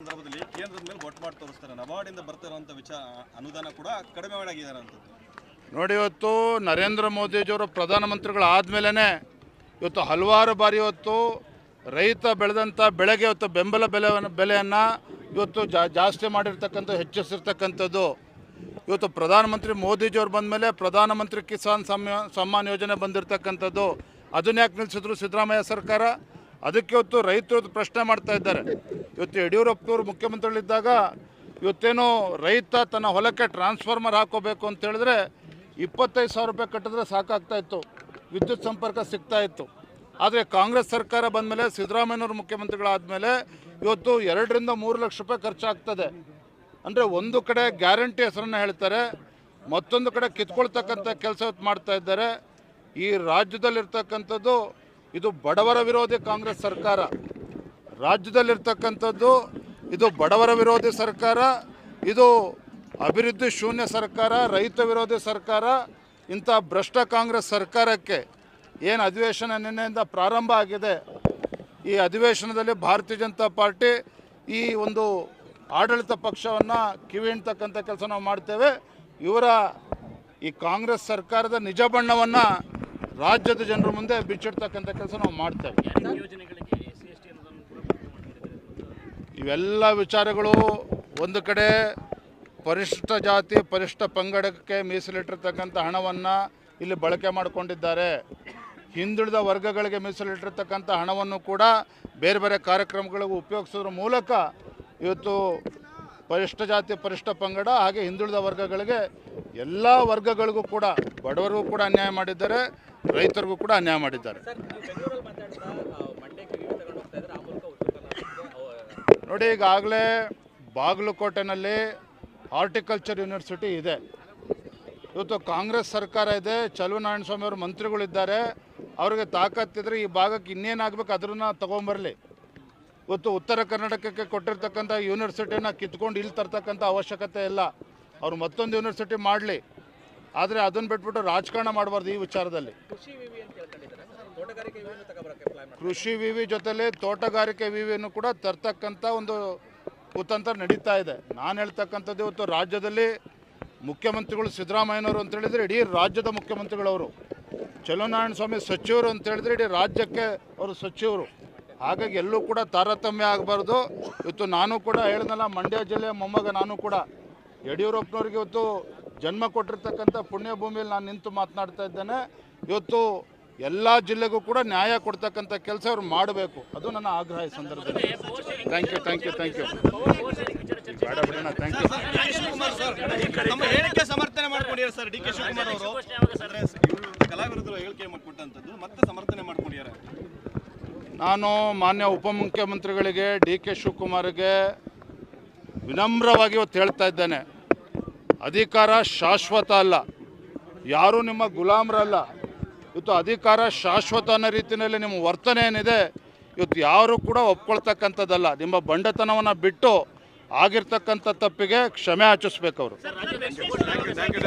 ಸಂದರ್ಭದಲ್ಲಿ ಕೇಂದ್ರದ ಮೇಲೆ ಒಟ್ಟು ಮಾಡಿ ತೋರಿಸ್ತಾರೆ. ನಬಾರ್ಡಿಂದ ಬರ್ತಿರೋಂಥ ವಿಚಾರ ಅನುದಾನ ಕೂಡ ಕಡಿಮೆ ಅಂತದ್ದು ನೋಡಿ, ಇವತ್ತು ನರೇಂದ್ರ ಮೋದಿಜಿಯವರು ಪ್ರಧಾನಮಂತ್ರಿಗಳಾದಮೇಲೆ ಇವತ್ತು ಹಲವಾರು ಬಾರಿ ಇವತ್ತು ರೈತ ಬೆಳೆದಂಥ ಬೆಳೆಗೆ ಇವತ್ತು ಬೆಂಬಲ ಬೆಲೆ, ಬೆಲೆಯನ್ನು ಇವತ್ತು ಜಾ, ಜಾಸ್ತಿ ಮಾಡಿರ್ತಕ್ಕಂಥ, ಹೆಚ್ಚಿಸಿರ್ತಕ್ಕಂಥದ್ದು. ಇವತ್ತು ಪ್ರಧಾನಮಂತ್ರಿ ಮೋದಿಜಿಯವ್ರು ಬಂದ ಮೇಲೆ ಪ್ರಧಾನಮಂತ್ರಿ ಕಿಸಾನ್ ಸಮ್ಮಾನ್ ಯೋಜನೆ ಬಂದಿರತಕ್ಕಂಥದ್ದು. ಅದನ್ನ ಯಾಕೆ ನಿಲ್ಲಿಸಿದ್ರು ಸಿದ್ದರಾಮಯ್ಯ ಸರ್ಕಾರ? ಅದಕ್ಕೆ ಇವತ್ತು ರೈತರು ಪ್ರಶ್ನೆ ಮಾಡ್ತಾ ಇದ್ದಾರೆ. ಇವತ್ತು ಯಡಿಯೂರಪ್ಪನವರು ಮುಖ್ಯಮಂತ್ರಿಗಳಿದ್ದಾಗ ಇವತ್ತೇನೋ ರೈತ ತನ್ನ ಹೊಲಕ್ಕೆ ಟ್ರಾನ್ಸ್ಫಾರ್ಮರ್ ಹಾಕೋಬೇಕು ಅಂತ ಹೇಳಿದ್ರೆ ಇಪ್ಪತ್ತೈದು ಸಾವಿರ ರೂಪಾಯಿ ಕಟ್ಟಿದ್ರೆ ಸಾಕಾಗ್ತಾ ಇತ್ತು. ವಿದ್ಯುತ್ ಸಂಪರ್ಕ ಸಿಗ್ತಾ ಇತ್ತು. ಆದರೆ ಕಾಂಗ್ರೆಸ್ ಸರ್ಕಾರ ಬಂದಮೇಲೆ ಸಿದ್ದರಾಮಯ್ಯನವರು ಮುಖ್ಯಮಂತ್ರಿಗಳಾದಮೇಲೆ ಇವತ್ತು ಎರಡರಿಂದ ಮೂರು ಲಕ್ಷ ರೂಪಾಯಿ ಖರ್ಚಾಗ್ತದೆ. ಅಂದರೆ ಒಂದು ಕಡೆ ಗ್ಯಾರಂಟಿ ಹೆಸರನ್ನು ಹೇಳ್ತಾರೆ, ಮತ್ತೊಂದು ಕಡೆ ಕಿತ್ಕೊಳ್ತಕ್ಕಂಥ ಕೆಲಸ ಮಾಡ್ತಾ ಇದ್ದಾರೆ. ಈ ರಾಜ್ಯದಲ್ಲಿರ್ತಕ್ಕಂಥದ್ದು ಇದು ಬಡವರ ವಿರೋಧಿ ಕಾಂಗ್ರೆಸ್ ಸರ್ಕಾರ. ರಾಜ್ಯದಲ್ಲಿರ್ತಕ್ಕಂಥದ್ದು ಇದು ಬಡವರ ವಿರೋಧಿ ಸರ್ಕಾರ, ಇದು ಅಭಿವೃದ್ಧಿ ಶೂನ್ಯ ಸರ್ಕಾರ, ರೈತ ವಿರೋಧಿ ಸರ್ಕಾರ, ಇಂಥ ಭ್ರಷ್ಟ ಕಾಂಗ್ರೆಸ್ ಸರ್ಕಾರಕ್ಕೆ ಏನು ಅಧಿವೇಶನ ನಿನ್ನೆಯಿಂದ ಪ್ರಾರಂಭ ಆಗಿದೆ. ಈ ಅಧಿವೇಶನದಲ್ಲಿ ಭಾರತೀಯ ಜನತಾ ಪಾರ್ಟಿ ಈ ಒಂದು ಆಡಳಿತ ಪಕ್ಷವನ್ನು ಕಿವಿಣ್ತಕ್ಕಂಥ ಕೆಲಸ ನಾವು ಮಾಡ್ತೇವೆ. ಇವರ ಈ ಕಾಂಗ್ರೆಸ್ ಸರ್ಕಾರದ ನಿಜ ಬಣ್ಣವನ್ನು ರಾಜ್ಯದ ಜನರ ಮುಂದೆ ಬಿಚ್ಚಿಡ್ತಕ್ಕಂಥ ಕೆಲಸ ನಾವು ಮಾಡ್ತೇವೆ ಇವೆಲ್ಲ ವಿಚಾರಗಳು ಒಂದು ಕಡೆ ಪರಿಶಿಷ್ಟ ಜಾತಿ ಪರಿಶಿಷ್ಟ ಪಂಗಡಕ್ಕೆ ಮೀಸಲಿಟ್ಟಿರ್ತಕ್ಕಂಥ ಹಣವನ್ನು ಇಲ್ಲಿ ಬಳಕೆ ಮಾಡಿಕೊಂಡಿದ್ದಾರೆ. ಹಿಂದುಳಿದ ವರ್ಗಗಳಿಗೆ ಮೀಸಲಿಟ್ಟಿರ್ತಕ್ಕಂಥ ಹಣವನ್ನು ಕೂಡ ಬೇರೆ ಬೇರೆ ಕಾರ್ಯಕ್ರಮಗಳಿಗೂ ಉಪಯೋಗಿಸೋದ್ರ ಮೂಲಕ ಇವತ್ತು ಪರಿಶಿಷ್ಟ ಜಾತಿ ಪರಿಷ್ಠ ಪಂಗಡ ಹಾಗೆ ಹಿಂದುಳಿದ ವರ್ಗಗಳಿಗೆ ಎಲ್ಲ ವರ್ಗಗಳಿಗೂ ಕೂಡ ಬಡವರಿಗೂ ಕೂಡ ಅನ್ಯಾಯ ಮಾಡಿದ್ದಾರೆ ರೈತರಿಗೂ ಕೂಡ ಅನ್ಯಾಯ ಮಾಡಿದ್ದಾರೆ. ನೋಡಿ ಈಗಾಗಲೇ ಬಾಗಲಕೋಟೆನಲ್ಲಿ ಹಾರ್ಟಿಕಲ್ಚರ್ ಯೂನಿವರ್ಸಿಟಿ ಇದೆ. ಇವತ್ತು ಕಾಂಗ್ರೆಸ್ ಸರ್ಕಾರ ಇದೆ ಚಲುವನಾರಾಯಣ ಸ್ವಾಮಿ ಅವರು ಮಂತ್ರಿಗಳಿದ್ದಾರೆ. ಅವ್ರಿಗೆ ತಾಕತ್ತಿದ್ರೆ ಈ ಭಾಗಕ್ಕೆ ಇನ್ನೇನಾಗಬೇಕು ಅದನ್ನ ತೊಗೊಂಬರಲಿ. ಇವತ್ತು ಉತ್ತರ ಕರ್ನಾಟಕಕ್ಕೆ ಕೊಟ್ಟಿರ್ತಕ್ಕಂಥ ಯೂನಿವರ್ಸಿಟಿನ ಕಿತ್ಕೊಂಡು ಇಲ್ಲಿ ತರ್ತಕ್ಕಂಥ ಅವಶ್ಯಕತೆ ಇಲ್ಲ. ಅವ್ರು ಮತ್ತೊಂದು ಯೂನಿವರ್ಸಿಟಿ ಮಾಡಲಿ. ಆದರೆ ಅದನ್ನು ಬಿಟ್ಬಿಟ್ಟು ರಾಜಕಾರಣ ಮಾಡಬಾರ್ದು ಈ ವಿಚಾರದಲ್ಲಿ. ಕೃಷಿ ವಿವಿ ಜೊತೆಲಿ ತೋಟಗಾರಿಕೆ ವಿವಿಯನ್ನು ಕೂಡ ತರ್ತಕ್ಕಂಥ ಒಂದು ಕುತಂತ್ರ ನಡೀತಾ ಇದೆ. ನಾನು ಹೇಳ್ತಕ್ಕಂಥದ್ದು ಇವತ್ತು ರಾಜ್ಯದಲ್ಲಿ ಮುಖ್ಯಮಂತ್ರಿಗಳು ಸಿದ್ದರಾಮಯ್ಯನವರು ಅಂತ ಹೇಳಿದರೆ ಇಡೀ ರಾಜ್ಯದ ಮುಖ್ಯಮಂತ್ರಿಗಳವರು. ಚಲೋನಾರಾಯಣ ಸ್ವಾಮಿ ಸಚಿವರು ಅಂತ ಹೇಳಿದ್ರೆ ಇಡೀ ರಾಜ್ಯಕ್ಕೆ ಅವರು ಸಚಿವರು. ಹಾಗಾಗಿ ಎಲ್ಲೂ ಕೂಡ ತಾರತಮ್ಯ ಆಗಬಾರ್ದು. ಇವತ್ತು ನಾನು ಕೂಡ ಹೇಳಿದ್ನಲ್ಲ ಮಂಡ್ಯ ಜಿಲ್ಲೆಯ ಮೊಮ್ಮಗ ನಾನು ಕೂಡ. ಯಡಿಯೂರಪ್ಪನವ್ರಿಗೆ ಇವತ್ತು ಜನ್ಮ ಕೊಟ್ಟಿರ್ತಕ್ಕಂಥ ಪುಣ್ಯ ಭೂಮಿಯಲ್ಲಿ ನಾನು ನಿಂತು ಮಾತನಾಡ್ತಾ ಇದ್ದೇನೆ. ಇವತ್ತು ಎಲ್ಲ ಜಿಲ್ಲೆಗೂ ಕೂಡ ನ್ಯಾಯ ಕೊಡ್ತಕ್ಕಂಥ ಕೆಲಸ ಅವ್ರು ಮಾಡಬೇಕು. ಅದು ನನ್ನ ಆಗ್ರಹ ಈ ಸಂದರ್ಭದಲ್ಲಿ. Thank you thank you thank you ಬೇಡ ಬಿಡೋಣ ಥ್ಯಾಂಕ್ ಯು ಹೇಳಿಕೆ ಸಮರ್ಥನೆ ಮಾಡ್ಕೊಂಡಿದ್ದಾರೆ ಸರ್. ಡಿ ಕೆ ಶಿವಕುಮಾರ್ ಅವರು. ಕಲಾವಿದರು ಹೇಳಿಕೆ ಕೊಟ್ಟಂತದ್ದು ಮತ್ತೆ ಸಮರ್ಥನೆ ಮಾಡ್ಕೊಂಡಿದ್ದಾರೆ. ನಾನು ಮಾನ್ಯ ಉಪಮುಖ್ಯಮಂತ್ರಿಗಳಿಗೆ ಡಿ ಕೆ ಶಿವಕುಮಾರ್ಗೆ ವಿನಮ್ರವಾಗಿ ಇವತ್ತು ಹೇಳ್ತಾ ಇದ್ದೇನೆ. ಅಧಿಕಾರ ಶಾಶ್ವತ ಅಲ್ಲ. ಯಾರೂ ನಿಮ್ಮ ಗುಲಾಮರಲ್ಲ. ಇವತ್ತು ಅಧಿಕಾರ ಶಾಶ್ವತ ಅನ್ನೋ ರೀತಿಯಲ್ಲಿ ನಿಮ್ಮ ವರ್ತನೆ ಏನಿದೆ, ಇವತ್ತು ಯಾರು ಕೂಡ ಒಪ್ಕೊಳ್ತಕ್ಕಂಥದ್ದಲ್ಲ. ನಿಮ್ಮ ಬಂಡತನವನ್ನು ಬಿಟ್ಟು ಆಗಿರ್ತಕ್ಕಂಥ ತಪ್ಪಿಗೆ ಕ್ಷಮೆ ಯಾಚಿಸ್ಬೇಕು ಅವರು.